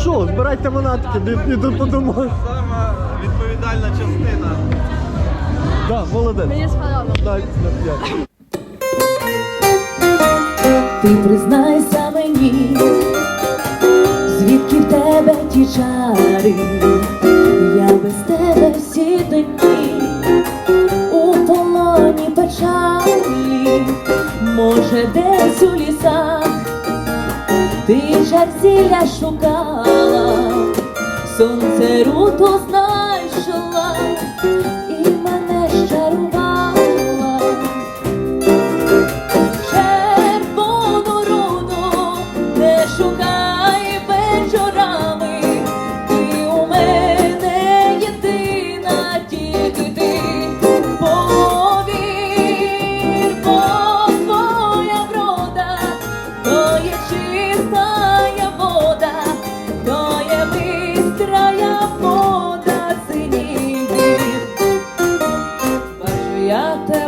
що, збирайте манатки, іду подумаю. Сама відповідальна частина. Так, молодець. Мені п'ять. Ти признайся мені, звідки в тебе ті чари, я без ти жар зілля шукала, сонце руту знайшла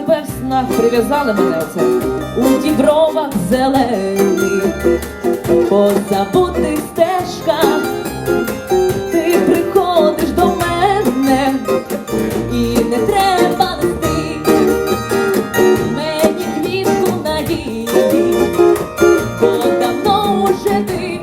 тебе в снах прив'язали мене оце. У дібровах зелених, по забутих стежках. Ти приходиш до мене. І не треба нести мені квітку надії, бо давно уже ти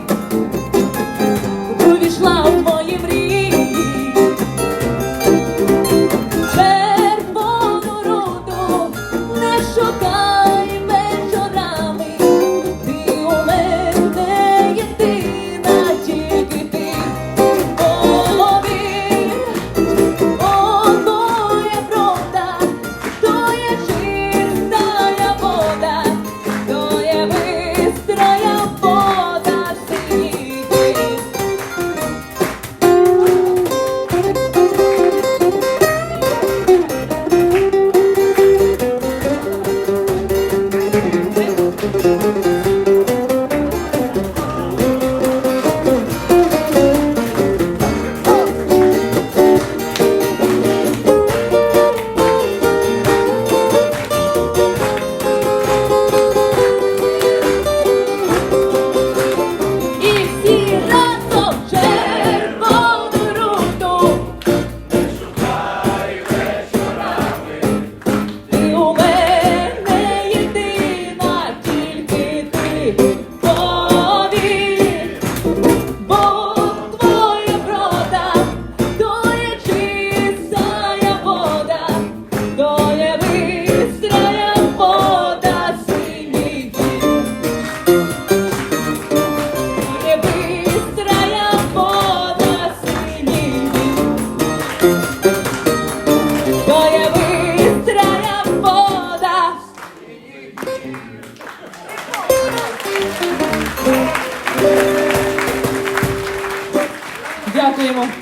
Дякуємо.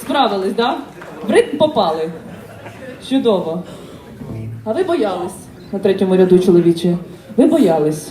Справились, да? В ритм попали. Чудово. А ви боялись на третьому ряду чоловіче. Ви боялись.